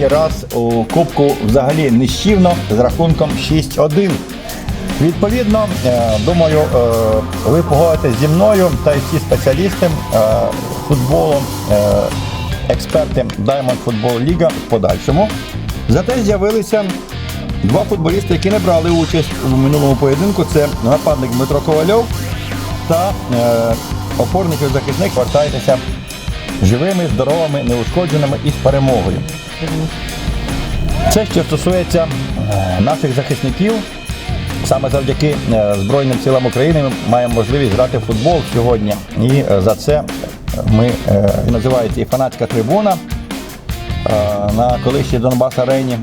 останній раз у Кубку взагалі нищівно з рахунком 6-1. Відповідно, е, думаю, е, ви погодитесь зі мною та всі спеціалісти е, футболу, експерти Diamond Football League в подальшому. Зате з'явилися два футболісти, які не брали участь у минулому поєдинку. Це нападник Дмитро Ковальов та опорник і захисник. Вертайтеся живими, здоровими, неушкодженими і з перемогою. Це що стосується е, наших захисників. Саме завдяки е, Збройним силам України ми маємо можливість грати в футбол сьогодні. І е, за це ми називається і фанатська трибуна на колишній Донбас арені.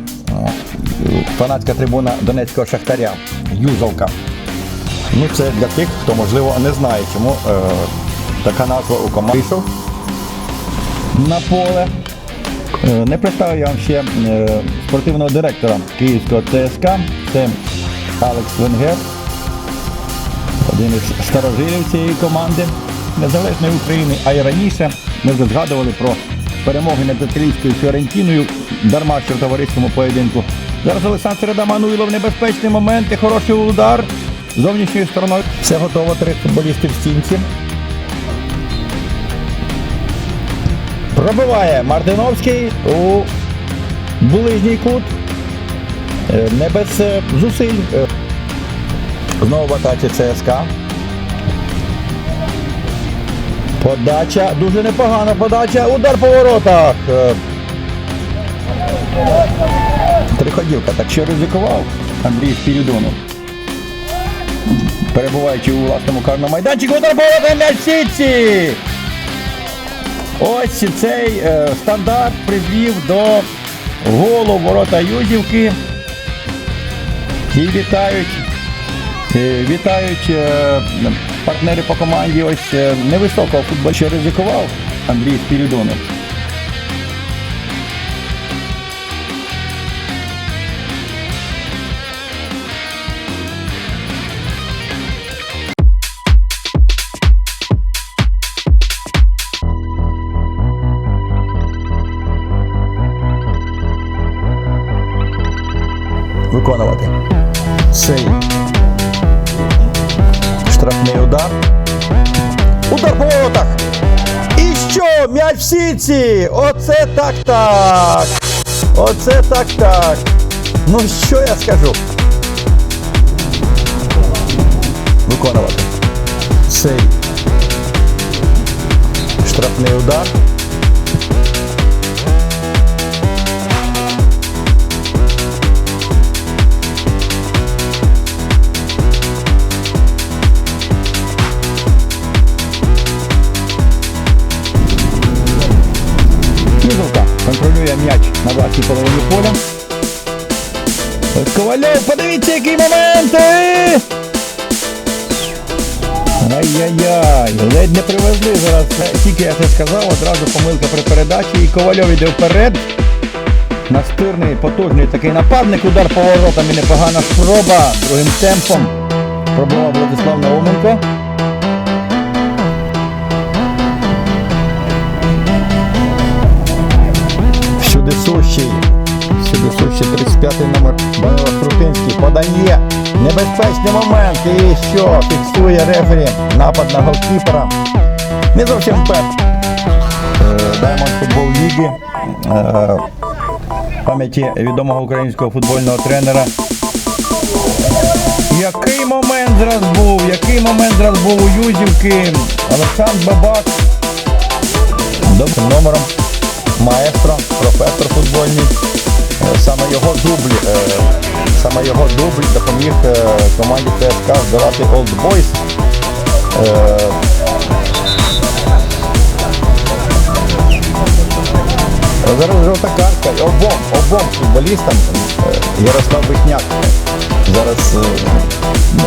Фанатська трибуна Донецького Шахтаря, Юзовка. Ну, це для тих, хто можливо не знає, чому така назва у команді на поле. Е, Не представив я вам ще е, спортивного директора Київського ЦСК. Це Алекс Венгер, один із старожилів цієї команди Незалежної України. А й раніше ми вже згадували про перемоги над італійською Фіорентіною, дарма що в товариському поєдинку. Зараз Олександр Середа Мануйлов, небезпечний момент і хороший удар зовнішньою стороною. Все готово, три футболісти в стінці. Пробиває Мартиновський у ближній кут. Е, Не без е, зусиль. Е, Знову в атаці ЦСКА. Подача, дуже непогана подача. Удар по воротах. Триходівка, так що ризикував Андрій Спірідонов. Перебуваючи у власному карному майданчику, удар по воротах м'яч сітці. Ось цей е, стандарт привів до голу ворота Юдівки. І вітають, е, вітають е, партнери по команді ось невисокого футболіста ризикував Андрій Спірідонов. Виконувати. Цей штрафний удар. Удар по воротах. І що? М'яч в сітці! Оце так так! Оце так так! Ну що я скажу? Виконувати. Цей штрафний удар. М'яч на власній половині поля. Ковальов, подивіться, який момент! Е! Ай-яй-яй, ледь не привезли зараз. Тільки я це сказав, одразу помилка при передачі і Ковальов йде вперед. Настирний, потужний такий нападник, удар поворотом і непогана спроба другим темпом. Пробував Владислав Науменко. Сущий. Всюди сущий 35-й номер Данила Крутинський. Подає. Небезпечний момент. І що? Фіксує рефері. Напад на голкіпера. Не зовсім впевнений. Diamond Football League. Е, Пам'яті відомого українського футбольного тренера. Який момент зараз був? Який момент зараз був у Юзівки? Олександр Бабак. Добрим номером маестро, професор футбольний. Е, Саме його дубль, е, саме його дубль допоміг е, команді ЦСКА здолати Old Boys. Зараз жовта картка і обом, обом футболістам Ярослав Вишняк. Зараз ну,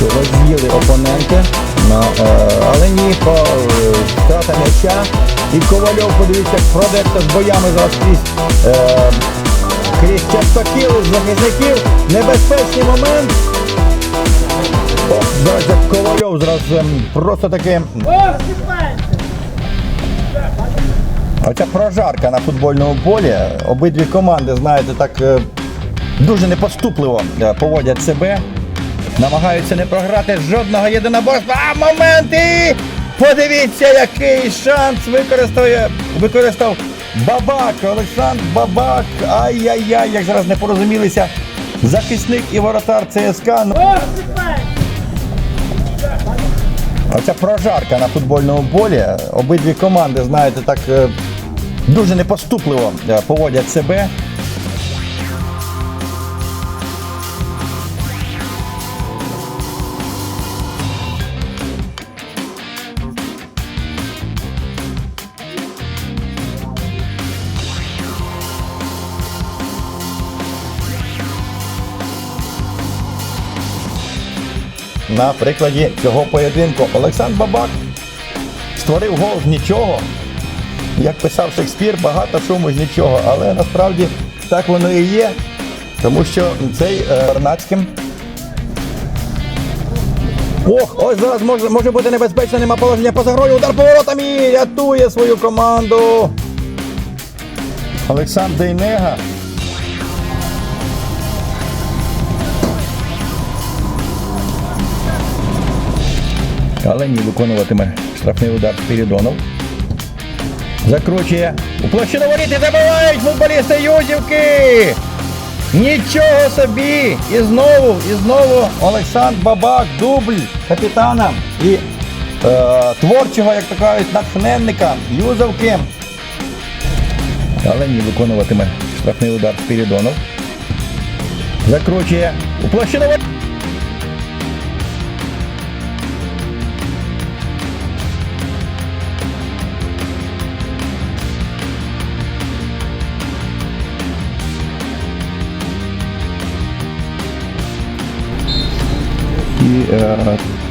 роз'їли опоненти, але ні, втрата м'яча. І Ковальов, подивіться, продекта з боями зараз крізь, е, крізь частокіл з захисників. Небезпечний момент. О, як Ковальов зараз ем, просто таки Оця прожарка на футбольному полі. Обидві команди, знаєте, так е, дуже непоступливо е, поводять себе. Намагаються не програти жодного єдиноборства. А моменти! Подивіться, який шанс використовує, використав Бабак, Олександр Бабак. Ай-яй-яй, як зараз не порозумілися. Захисник і воротар ЦСКА. Ну, Оця прожарка на футбольному полі. Обидві команди, знаєте, так е, дуже непоступливо е, поводять себе. На прикладі цього поєдинку Олександр Бабак створив гол з нічого. Як писав Шекспір, багато шуму з нічого, але насправді так воно і є. Тому що цей Вернацьким. Ох, ось зараз може, може бути небезпечно, нема положення поза грою, удар поворотом і рятує свою команду. Олександр Дейнега. Але ні, виконуватиме штрафний удар Спірідонов. Закручує у площину воріт і забивають футболісти Юзівки. Нічого собі! І знову, і знову Олександр Бабак, дубль капітана і е, творчого, як то кажуть, натхненника Юзовки. Але ні, виконуватиме штрафний удар Спірідонов. Закручує у площину воріт.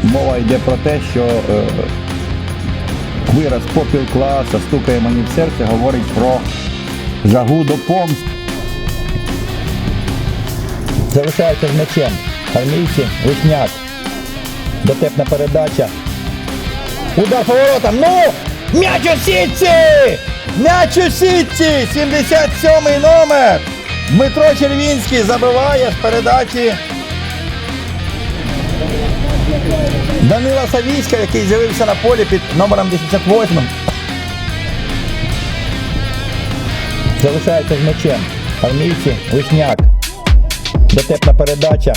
Мова йде про те, що е, вираз попіл класа стукає мені в серце, говорить про жагу до помст. Залишається з м'ячем. Армійці, Вишняк. Дотепна передача. Удар поворотом. Ну! М'яч у сітці! М'яч у сітці! 77-й номер! Дмитро Червінський забиває з передачі Данила Савійська, який з'явився на полі під номером 88. Залишається з мечем. Армійці, Вишняк. Дотепна передача.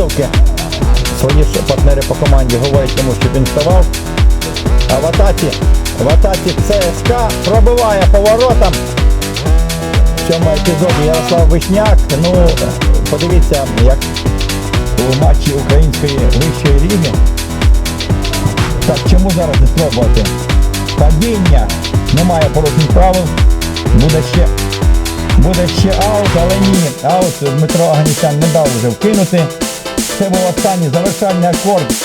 Юзовки. Свої партнери по команді говорять йому, щоб він вставав. А в атаці, в атаці ЦСКА пробиває поворотом. В цьому епізоді Ярослав Вишняк. Ну, подивіться, як у матчі української вищої ліги. Так, чому зараз не спробувати? Падіння. Немає порушень правил. Буде ще Буде ще аут, але ні. Аут Дмитро Аганісян не дав вже вкинути. Це був останній завершальний акорд.